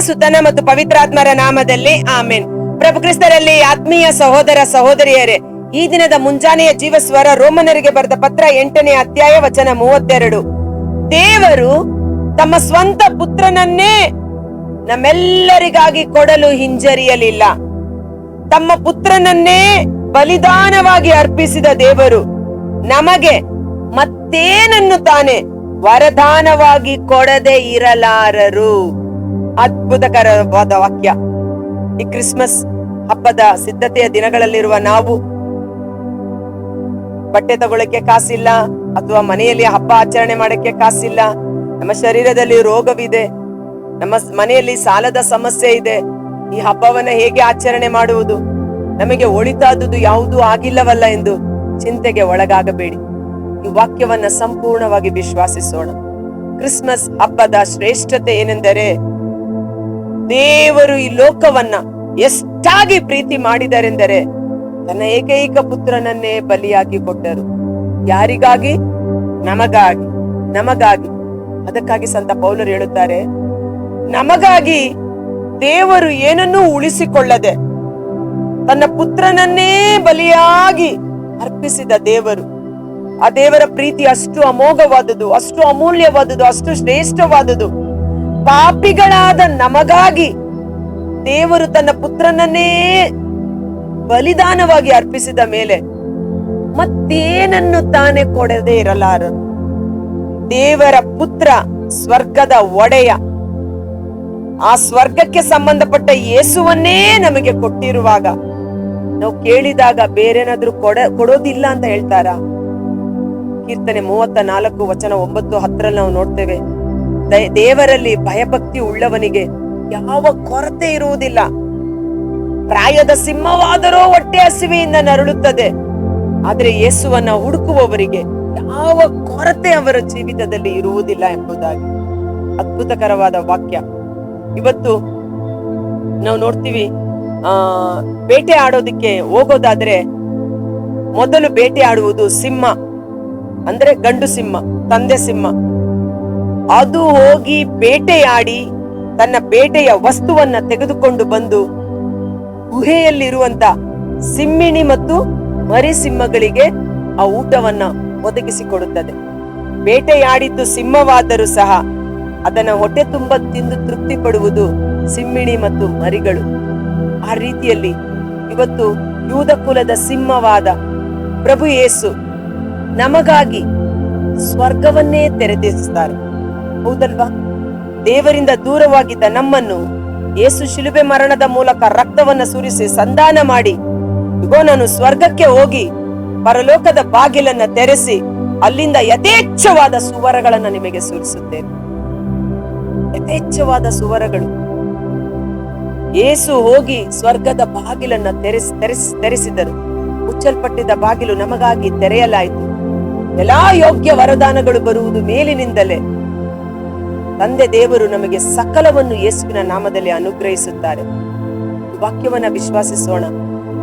ಸುತನ ಮತ್ತು ಪವಿತ್ರಾತ್ಮರ ನಾಮದಲ್ಲಿ ಆಮೇನ್. ಪ್ರಭು ಕ್ರಿಸ್ತರಲ್ಲಿ ಆತ್ಮೀಯ ಸಹೋದರ ಸಹೋದರಿಯರೇ, ಈ ದಿನದ ಮುಂಜಾನೆಯ ಜೀವಸ್ವರ ರೋಮನರಿಗೆ ಬರೆದ ಪತ್ರ ಎಂಟನೇ ಅಧ್ಯಾಯ ವಚನ ಮೂವತ್ತೆರಡು. ದೇವರು ತಮ್ಮ ಸ್ವಂತ ಪುತ್ರನನ್ನೇ ನಮ್ಮೆಲ್ಲರಿಗಾಗಿ ಕೊಡಲು ಹಿಂಜರಿಯಲಿಲ್ಲ. ತಮ್ಮ ಪುತ್ರನನ್ನೇ ಬಲಿದಾನವಾಗಿ ಅರ್ಪಿಸಿದ ದೇವರು ನಮಗೆ ಮತ್ತೇನನ್ನು ತಾನೆ ವರದಾನವಾಗಿ ಕೊಡದೆ ಇರಲಾರರು. ಅದ್ಭುತಕರವಾದ ವಾಕ್ಯ. ಈ ಕ್ರಿಸ್ಮಸ್ ಹಬ್ಬದ ಸಿದ್ಧತೆಯ ದಿನಗಳಲ್ಲಿರುವ ನಾವು ಬಟ್ಟೆ ತಗೊಳಕ್ಕೆ ಕಾಸಿಲ್ಲ, ಅಥವಾ ಮನೆಯಲ್ಲಿ ಹಬ್ಬ ಆಚರಣೆ ಮಾಡಕ್ಕೆ ಕಾಸಿಲ್ಲ. ನಮ್ಮ ಶರೀರದಲ್ಲಿ ರೋಗವಿದೆ. ನಮ್ಮ ಮನೆಯಲ್ಲಿ ಸಾಲದ ಸಮಸ್ಯೆ ಇದೆ. ಈ ಹಬ್ಬವನ್ನ ಹೇಗೆ ಆಚರಣೆ ಮಾಡುವುದು? ನಮಗೆ ಒಳಿತಾದುದು ಯಾವುದೂ ಆಗಿಲ್ಲವಲ್ಲ ಎಂದು ಚಿಂತೆಗೆ ಒಳಗಾಗಬೇಡಿ. ಈ ವಾಕ್ಯವನ್ನ ಸಂಪೂರ್ಣವಾಗಿ ವಿಶ್ವಾಸಿಸೋಣ. ಕ್ರಿಸ್ಮಸ್ ಹಬ್ಬದ ಶ್ರೇಷ್ಠತೆ ಏನೆಂದರೆ ದೇವರು ಈ ಲೋಕವನ್ನ ಎಷ್ಟಾಗಿ ಪ್ರೀತಿ ಮಾಡಿದರೆಂದರೆ ತನ್ನ ಏಕೈಕ ಪುತ್ರನನ್ನೇ ಬಲಿಯಾಗಿ ಕೊಟ್ಟರು. ಯಾರಿಗಾಗಿ? ನಮಗಾಗಿ. ನಮಗಾಗಿ. ಅದಕ್ಕಾಗಿ ಸಂತ ಪೌಲರು ಹೇಳುತ್ತಾರೆ, ನಮಗಾಗಿ ದೇವರು ಏನನ್ನೂ ಉಳಿಸಿಕೊಳ್ಳದೆ ತನ್ನ ಪುತ್ರನನ್ನೇ ಬಲಿಯಾಗಿ ಅರ್ಪಿಸಿದ ದೇವರು. ಆ ದೇವರ ಪ್ರೀತಿ ಅಷ್ಟು ಅಮೋಘವಾದುದು ಅಷ್ಟು ಅಮೂಲ್ಯವಾದುದು ಅಷ್ಟು ಶ್ರೇಷ್ಠವಾದುದು ಪಾಪಿಗಳಾದ ನಮಗಾಗಿ ದೇವರು ತನ್ನ ಪುತ್ರನನ್ನೇ ಬಲಿದಾನವಾಗಿ ಅರ್ಪಿಸಿದ ಮೇಲೆ ಮತ್ತೇನನ್ನು ತಾನೇ ಕೊಡದೇ ಇರಲಾರರು ದೇವರ ಪುತ್ರ ಸ್ವರ್ಗದ ಒಡೆಯ. ಆ ಸ್ವರ್ಗಕ್ಕೆ ಸಂಬಂಧಪಟ್ಟ ಯೇಸುವನ್ನೇ ನಮಗೆ ಕೊಟ್ಟಿರುವಾಗ ನಾವು ಕೇಳಿದಾಗ ಬೇರೆನಾದ್ರೂ ಕೊಡ, ಕೊಡೋದಿಲ್ಲ ಅಂತ ಹೇಳ್ತಾರ? ಕೀರ್ತನೆ ಮೂವತ್ತ ನಾಲ್ಕು, ವಚನ ಒಂಬತ್ತು, ಹತ್ತರಲ್ಲಿ ನಾವು ನೋಡ್ತೇವೆ. ದೇವರಲ್ಲಿ ಭಯಭಕ್ತಿ ಉಳ್ಳವನಿಗೆ ಯಾವ ಕೊರತೆ ಇರುವುದಿಲ್ಲ. ಪ್ರಾಯದ ಸಿಂಹವಾದರೂ ಹೊಟ್ಟೆ ಹಸಿವೆಯಿಂದ ನರಳುತ್ತದೆ. ಆದರೆ ಯೇಸುವನ್ನ ಹುಡುಕುವವರಿಗೆ ಯಾವ ಕೊರತೆ ಅವರ ಜೀವಿತದಲ್ಲಿ ಇರುವುದಿಲ್ಲ ಎಂಬುದಾಗಿ. ಅದ್ಭುತಕರವಾದ ವಾಕ್ಯ. ಇವತ್ತು ನಾವು ನೋಡ್ತೀವಿ, ಆ, ಬೇಟೆ ಆಡೋದಿಕ್ಕೆ ಹೋಗೋದಾದ್ರೆ ಮೊದಲು ಬೇಟೆ ಆಡುವುದು ಸಿಂಹ, ಅಂದ್ರೆ ಗಂಡು ಸಿಂಹ, ತಂದೆ ಸಿಂಹ. ಅದು ಹೋಗಿ ಬೇಟೆಯಾಡಿ ತನ್ನ ಬೇಟೆಯ ವಸ್ತುವನ್ನ ತೆಗೆದುಕೊಂಡು ಬಂದು ಗುಹೆಯಲ್ಲಿರುವಂತ ಸಿಮ್ಮಿಣಿ ಮತ್ತು ಮರಿ ಸಿಂಹಗಳಿಗೆ ಆ ಊಟವನ್ನ ಒದಗಿಸಿಕೊಡುತ್ತದೆ. ಬೇಟೆಯಾಡಿದ್ದು ಸಿಂಹವಾದರೂ ಸಹ ಅದನ್ನ ಹೊಟ್ಟೆ ತುಂಬ ತಿಂದು ತೃಪ್ತಿ ಪಡುವುದು ಸಿಮ್ಮಿಣಿ ಮತ್ತು ಮರಿಗಳು. ಆ ರೀತಿಯಲ್ಲಿ ಇವತ್ತು ಯೂದ ಕುಲದ ಸಿಂಹವಾದ ಪ್ರಭು ಯೇಸು ನಮಗಾಗಿ ಸ್ವರ್ಗವನ್ನೇ ತೆರೆದಿರಿಸುತ್ತಾರೆ. ಹೌದಲ್ವಾ? ದೇವರಿಂದ ದೂರವಾಗಿದ್ದ ನಮ್ಮನ್ನು ಯೇಸು ಶಿಲುಬೆ ಮರಣದ ಮೂಲಕ ರಕ್ತವನ್ನ ಸುರಿಸಿ ಸಂಧಾನ ಮಾಡಿ, ಇಗೋ, ನಾನು ಸ್ವರ್ಗಕ್ಕೆ ಹೋಗಿ ಪರಲೋಕದ ಬಾಗಿಲನ್ನ ತೆರೆಸಿ ಅಲ್ಲಿಂದ ಯಥೇಚ್ಛವಾದ ಸುವರಗಳನ್ನ ನಿಮಗೆ ಸುರಿಸುತ್ತೇನೆ. ಯಥೇಚ್ಛವಾದ ಸುವರಗಳು. ಏಸು ಹೋಗಿ ಸ್ವರ್ಗದ ಬಾಗಿಲನ್ನ ತೆರೆಸಿ ತೆರೆಸಿ, ತೆರೆಸಿದರು. ಮುಚ್ಚಲ್ಪಟ್ಟಿದ್ದ ಬಾಗಿಲು ನಮಗಾಗಿ ತೆರೆಯಲಾಯಿತು. ಎಲ್ಲಾ ಯೋಗ್ಯ ವರದಾನಗಳು ಬರುವುದು ಮೇಲಿನಿಂದಲೇ. ತಂದೆ ದೇವರು ನಮಗೆ ಸಕಲವನ್ನು ಯೇಸುವಿನ ನಾಮದಲ್ಲಿ ಅನುಗ್ರಹಿಸುತ್ತಾರೆ. ವಾಕ್ಯವನ್ನ ವಿಶ್ವಾಸಿಸೋಣ.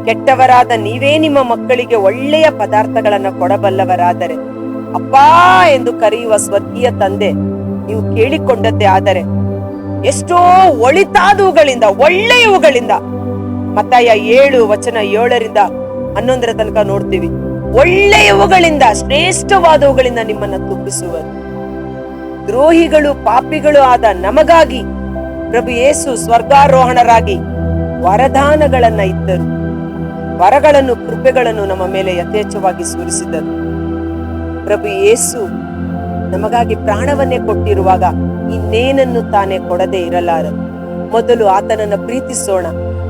ಕೆಟ್ಟವರಾದ ನೀವೇ ನಿಮ್ಮ ಮಕ್ಕಳಿಗೆ ಒಳ್ಳೆಯ ಪದಾರ್ಥಗಳನ್ನ ಕೊಡಬಲ್ಲವರಾದರೆ, ಅಪ್ಪಾ ಎಂದು ಕರೆಯುವ ಸ್ವರ್ಗೀಯ ತಂದೆ ನೀವು ಕೇಳಿಕೊಂಡದ್ದೇ ಆದರೆ, ಎಷ್ಟೋ ಒಳಿತಾದವುಗಳಿಂದ, ಒಳ್ಳೆಯವುಗಳಿಂದ, ಮತ್ತಾಯ ಏಳು ವಚನ ಏಳರಿಂದ ಹನ್ನೊಂದರ ತನಕ ನೋಡ್ತೀವಿ. ಒಳ್ಳೆಯವುಗಳಿಂದ, ಶ್ರೇಷ್ಠವಾದವುಗಳಿಂದ ನಿಮ್ಮನ್ನ ತುಂಬಿಸುವರು. ದ್ರೋಹಿಗಳು, ಪಾಪಿಗಳು ಆದ ನಮಗಾಗಿ ಪ್ರಭು ಯೇಸು ಸ್ವರ್ಗಾರೋಹಣರಾಗಿ ವರದಾನಗಳನ್ನ ಇದ್ದರು. ವರಗಳನ್ನು, ಕೃಪೆಗಳನ್ನು ನಮ್ಮ ಮೇಲೆ ಯಥೇಚ್ಛವಾಗಿ ಸುರಿಸಿದರು. ಪ್ರಭು ಯೇಸು ನಮಗಾಗಿ ಪ್ರಾಣವನ್ನೇ ಕೊಟ್ಟಿರುವಾಗ ಇನ್ನೇನನ್ನು ತಾನೇ ಕೊಡದೆ ಇರಲಾರ ಮೊದಲು ಆತನನ್ನ ಪ್ರೀತಿಸೋಣ,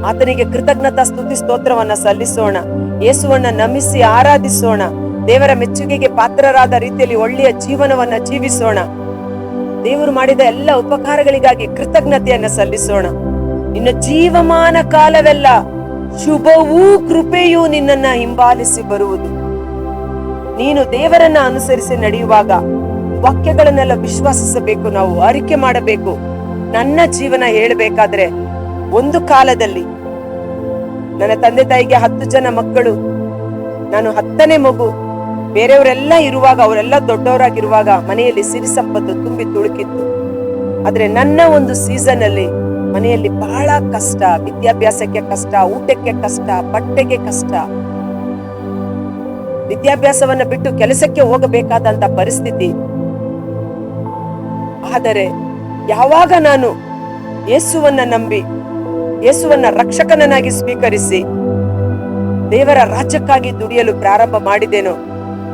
ಆತನಿಗೆ ಕೃತಜ್ಞತಾ ಸ್ತುತಿ ಸ್ತೋತ್ರವನ್ನ ಸಲ್ಲಿಸೋಣ, ಯೇಸುವನ್ನ ನಮಿಸಿ ಆರಾಧಿಸೋಣ, ದೇವರ ಮೆಚ್ಚುಗೆಗೆ ಪಾತ್ರರಾದ ರೀತಿಯಲ್ಲಿ ಒಳ್ಳೆಯ ಜೀವನವನ್ನ ಜೀವಿಸೋಣ. ದೇವರು ಮಾಡಿದ ಎಲ್ಲ ಉಪಕಾರಗಳಿಗಾಗಿ ಕೃತಜ್ಞತೆಯನ್ನ ಸಲ್ಲಿಸೋಣ. ನಿನ್ನ ಜೀವಮಾನ ಕಾಲವೆಲ್ಲ ಶುಭವೂ ಕೃಪೆಯೂ ನಿನ್ನನ್ನ ಹಿಂಬಾಲಿಸಿ ಬರುವುದು. ನೀನು ದೇವರನ್ನ ಅನುಸರಿಸಿ ನಡೆಯುವಾಗ ವಾಕ್ಯಗಳನ್ನೆಲ್ಲ ವಿಶ್ವಾಸಿಸಬೇಕು, ನಾವು ಅರಿಕೆ ಮಾಡಬೇಕು, ನನ್ನ ಜೀವನ ಹೇಳಬೇಕಾದ್ರೆ ಒಂದು ಕಾಲದಲ್ಲಿ. ನನ್ನ ತಂದೆ ತಾಯಿಗೆ ಹತ್ತು ಜನ ಮಕ್ಕಳು, ನಾನು ಹತ್ತನೇ ಮಗು ಬೇರೆಯವರೆಲ್ಲ ಇರುವಾಗ, ಅವರೆಲ್ಲ ದೊಡ್ಡವರಾಗಿರುವಾಗ ಮನೆಯಲ್ಲಿ ಸಿರಿ ಸಂಪತ್ತು ತುಂಬಿ ತುಳುಕಿತ್ತು. ಆದ್ರೆ ನನ್ನ ಒಂದು ಸೀಸನ್ ಅಲ್ಲಿ ಮನೆಯಲ್ಲಿ ಬಹಳ ಕಷ್ಟ, ವಿದ್ಯಾಭ್ಯಾಸಕ್ಕೆ ಕಷ್ಟ, ಊಟಕ್ಕೆ ಕಷ್ಟ, ಬಟ್ಟೆಗೆ ಕಷ್ಟ. ವಿದ್ಯಾಭ್ಯಾಸವನ್ನ ಬಿಟ್ಟು ಕೆಲಸಕ್ಕೆ ಹೋಗಬೇಕಾದಂತ ಪರಿಸ್ಥಿತಿ. ಆದರೆ ಯಾವಾಗ ನಾನು ಯೇಸುವನ್ನ ನಂಬಿ, ಯೇಸುವನ್ನ ರಕ್ಷಕನನ್ನಾಗಿ ಸ್ವೀಕರಿಸಿ ದೇವರ ರಾಜ್ಯಕ್ಕಾಗಿ ದುಡಿಯಲು ಪ್ರಾರಂಭ ಮಾಡಿದೆನೋ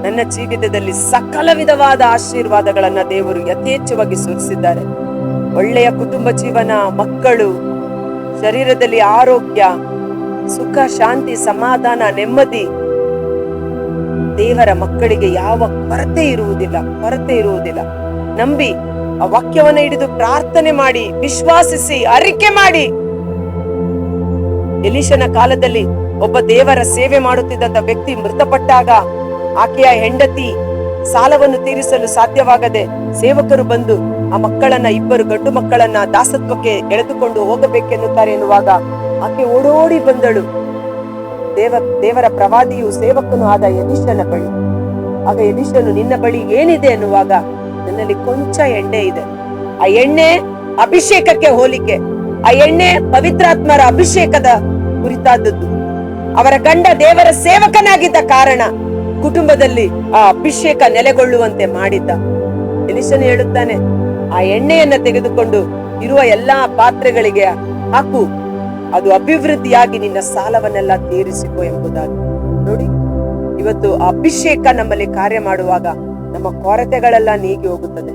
ನನ್ನ ಜೀವಿತದಲ್ಲಿ ಸಕಲ ವಿಧವಾದ ಆಶೀರ್ವಾದಗಳನ್ನ ದೇವರು ಯಥೇಚ್ಛವಾಗಿ ಸುರಿಸಿದ್ದಾರೆ ಒಳ್ಳೆಯ ಕುಟುಂಬ ಜೀವನ, ಮಕ್ಕಳು, ಶರೀರದಲ್ಲಿ ಆರೋಗ್ಯ, ಸುಖ, ಶಾಂತಿ, ಸಮಾಧಾನ, ನೆಮ್ಮದಿ. ದೇವರ ಮಕ್ಕಳಿಗೆ ಯಾವ ಕೊರತೆ ಇರುವುದಿಲ್ಲ ಕೊರತೆ ಇರುವುದಿಲ್ಲ. ನಂಬಿ ಆ ವಾಕ್ಯವನ್ನ ಹಿಡಿದು ಪ್ರಾರ್ಥನೆ ಮಾಡಿ, ವಿಶ್ವಾಸಿಸಿ, ಅರಿಕೆ ಮಾಡಿ. ಎಲಿಶನ ಕಾಲದಲ್ಲಿ ಒಬ್ಬ ದೇವರ ಸೇವೆ ಮಾಡುತ್ತಿದ್ದಂತ ವ್ಯಕ್ತಿ ಮೃತಪಟ್ಟಾಗ ಆಕೆಯ ಹೆಂಡತಿ ಸಾಲವನ್ನು ತೀರಿಸಲು ಸಾಧ್ಯವಾಗದೆ ಸೇವಕರು ಬಂದು ಆ ಮಕ್ಕಳನ್ನ ಇಬ್ಬರು ಗಂಡು ಮಕ್ಕಳನ್ನ ದಾಸತ್ವಕ್ಕೆ ಎಳೆದುಕೊಂಡು ಹೋಗಬೇಕೆನ್ನುತ್ತಾರೆ ಎನ್ನುವಾಗ ಆಕೆ ಓಡೋಡಿ ಬಂದಳು. ದೇವ, ದೇವರ ಪ್ರವಾದಿಯು ಸೇವಕನು ಆದ ಯದೀಶನ ಬಳಿ. ಆಗ ಯದೀಶನು, ನಿನ್ನ ಬಳಿ ಏನಿದೆ? ಎನ್ನುವಾಗ, ನನ್ನಲ್ಲಿ ಕೊಂಚ ಎಣ್ಣೆ ಇದೆ. ಆ ಎಣ್ಣೆ ಅಭಿಷೇಕಕ್ಕೆ ಹೋಲಿಕೆ. ಆ ಎಣ್ಣೆ ಪವಿತ್ರಾತ್ಮರ ಅಭಿಷೇಕದ ಕುರಿತಾದದ್ದು. ಅವರ ಗಂಡ ದೇವರ ಸೇವಕನಾಗಿದ್ದ ಕಾರಣ ಕುಟುಂಬದಲ್ಲಿ ಆ ಅಭಿಷೇಕ ನೆಲೆಗೊಳ್ಳುವಂತೆ ಮಾಡಿದ್ದ. ಎಲಿಸನು ಹೇಳುತ್ತಾನೆ, ಆ ಎಣ್ಣೆಯನ್ನ ತೆಗೆದುಕೊಂಡು ಇರುವ ಎಲ್ಲಾ ಪಾತ್ರೆಗಳಿಗೆ ಹಾಕು. ಅದು ಅಭಿವೃದ್ಧಿಯಾಗಿ ನಿನ್ನ ಸಾಲವನ್ನೆಲ್ಲ ತೀರಿಸಿಕೊ ಎಂಬುದಾಗಿ. ನೋಡಿ, ಇವತ್ತು ಅಭಿಷೇಕ ನಮ್ಮಲ್ಲಿ ಕಾರ್ಯ ಮಾಡುವಾಗ ನಮ್ಮ ಕೊರತೆಗಳೆಲ್ಲ ನೀಗಿ ಹೋಗುತ್ತದೆ.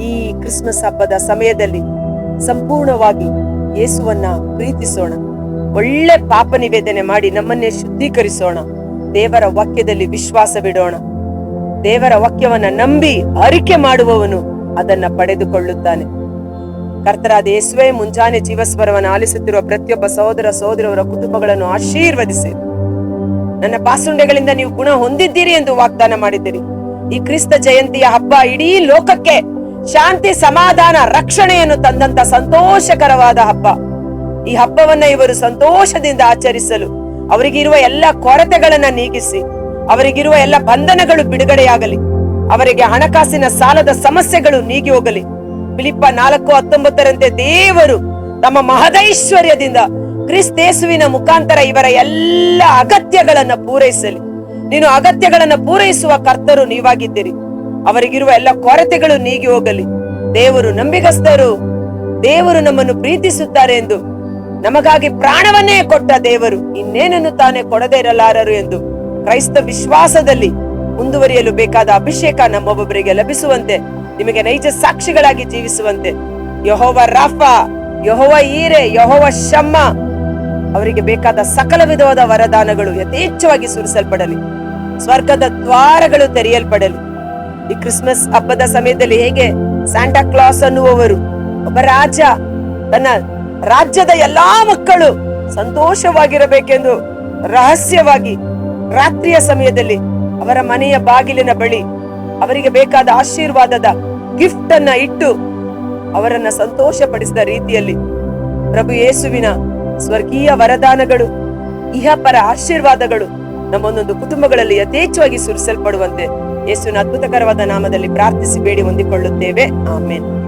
ಈ ಕ್ರಿಸ್ಮಸ್ ಹಬ್ಬದ ಸಮಯದಲ್ಲಿ ಸಂಪೂರ್ಣವಾಗಿ ಯೇಸುವನ್ನ ಪ್ರೀತಿಸೋಣ. ಒಳ್ಳೆ ಪಾಪ ನಿವೇದನೆ ಮಾಡಿ ನಮ್ಮನ್ನೇ ಶುದ್ಧೀಕರಿಸೋಣ. ದೇವರ ವಾಕ್ಯದಲ್ಲಿ ವಿಶ್ವಾಸವಿಡೋಣ ದೇವರ ವಾಕ್ಯವನ್ನ ನಂಬಿ ಅರಿಕೆ ಮಾಡುವವನು ಅದನ್ನ ಪಡೆದುಕೊಳ್ಳುತ್ತಾನೆ. ಕರ್ತರಾದ ಯೇಸುವೆ, ಮುಂಜಾನೆ ಜೀವಸ್ವರವನ್ನು ಆಲಿಸುತ್ತಿರುವ ಪ್ರತಿಯೊಬ್ಬ ಸಹೋದರ ಸಹೋದರವರ ಕುಟುಂಬಗಳನ್ನು ಆಶೀರ್ವದಿಸಿ. ನನ್ನ ಪಾಸುಂಡೆಗಳಿಂದ ನೀವು ಗುಣ ಹೊಂದಿದ್ದೀರಿ ಎಂದು ವಾಗ್ದಾನ ಮಾಡಿದ್ದೀರಿ. ಈ ಕ್ರಿಸ್ತ ಜಯಂತಿಯ ಹಬ್ಬ ಇಡೀ ಲೋಕಕ್ಕೆ ಶಾಂತಿ, ಸಮಾಧಾನ, ರಕ್ಷಣೆಯನ್ನು ತಂದಂತ ಸಂತೋಷಕರವಾದ ಹಬ್ಬ. ಈ ಹಬ್ಬವನ್ನ ಇವರು ಸಂತೋಷದಿಂದ ಆಚರಿಸಲು ಅವರಿಗಿರುವ ಎಲ್ಲ ಕೊರತೆಗಳನ್ನ ನೀಗಿಸಿ, ಅವರಿಗಿರುವ ಎಲ್ಲ ಬಂಧನಗಳು ಬಿಡುಗಡೆಯಾಗಲಿ, ಅವರಿಗೆ ಹಣಕಾಸಿನ ಸಾಲದ ಸಮಸ್ಯೆಗಳು ನೀಗಿ ಹೋಗಲಿ. ಫಿಲಿಪ್ಪ ನಾಲ್ಕು ಹತ್ತೊಂಬತ್ತರಂತೆ ದೇವರು ತಮ್ಮ ಮಹದೈಶ್ವರ್ಯದಿಂದ ಕ್ರಿಸ್ತೇಸುವಿನ ಮುಖಾಂತರ ಇವರ ಎಲ್ಲ ಅಗತ್ಯಗಳನ್ನ ಪೂರೈಸಲಿ. ನೀನು ಅಗತ್ಯಗಳನ್ನ ಪೂರೈಸುವ ಕರ್ತರು ನೀವಾಗಿದ್ದೀರಿ. ಅವರಿಗಿರುವ ಎಲ್ಲ ಕೊರತೆಗಳು ನೀಗಿ ಹೋಗಲಿ. ದೇವರು ನಂಬಿಗಸ್ತರು, ದೇವರು ನಮ್ಮನ್ನು ಪ್ರೀತಿಸುತ್ತಾರೆ ಎಂದು ನಮಗಾಗಿ ಪ್ರಾಣವನ್ನೇ ಕೊಟ್ಟ ದೇವರು ಇನ್ನೇನನ್ನು ತಾನೇ ಕೊಡದೇ ಇರಲಾರರು ಎಂದು ಕ್ರೈಸ್ತ ವಿಶ್ವಾಸದಲ್ಲಿ ಮುಂದುವರಿಯಲು ಬೇಕಾದ ಅಭಿಷೇಕ ನಮ್ಮೊಬ್ಬೊಬ್ಬರಿಗೆ ಲಭಿಸುವಂತೆ, ನಿಮಗೆ ನೈಜ ಸಾಕ್ಷಿಗಳಾಗಿ ಜೀವಿಸುವಂತೆ. ಯಹೋವ ರಾಫಾ, ಯಹೋವ ಈರೆ, ಯಹೋವ ಶಮ್ಮ, ಅವರಿಗೆ ಬೇಕಾದ ಸಕಲ ವಿಧವಾದ ವರದಾನಗಳು ಯಥೇಚ್ಛವಾಗಿ ಸುರಿಸಲ್ಪಡಲಿ. ಸ್ವರ್ಗದ ದ್ವಾರಗಳು ತೆರೆಯಲ್ಪಡಲಿ. ಈ ಕ್ರಿಸ್ಮಸ್ ಹಬ್ಬದ ಸಮಯದಲ್ಲಿ ಹೇಗೆ ಸ್ಯಾಂಟಾ ಕ್ಲಾಸ್ ಅನ್ನುವವರು, ಒಬ್ಬ ರಾಜ, ತನ್ನ ರಾಜ್ಯದ ಎಲ್ಲಾ ಮಕ್ಕಳು ಸಂತೋಷವಾಗಿರಬೇಕೆಂದು ರಹಸ್ಯವಾಗಿ ರಾತ್ರಿಯ ಸಮಯದಲ್ಲಿ ಅವರ ಮನೆಯ ಬಾಗಿಲಿನ ಬಳಿ ಅವರಿಗೆ ಬೇಕಾದ ಆಶೀರ್ವಾದದ ಗಿಫ್ಟ್ ಅನ್ನ ಇಟ್ಟು ಅವರನ್ನ ಸಂತೋಷಪಡಿಸಿದ ರೀತಿಯಲ್ಲಿ ಪ್ರಭು ಯೇಸುವಿನ ಸ್ವರ್ಗೀಯ ವರದಾನಗಳು, ಇಹಪರ ಆಶೀರ್ವಾದಗಳು ನಮ್ಮೊಂದೊಂದು ಕುಟುಂಬಗಳಲ್ಲಿ ಯಥೇಚ್ಛವಾಗಿ ಸುರಿಸಲ್ಪಡುವಂತೆ ಯೇಸುವಿನ ಅದ್ಭುತಕರವಾದ ನಾಮದಲ್ಲಿ ಪ್ರಾರ್ಥಿಸಿ ಬೇಡಿ ಹೊಂದಿಕೊಳ್ಳುತ್ತೇವೆ. ಆಮೇನ್.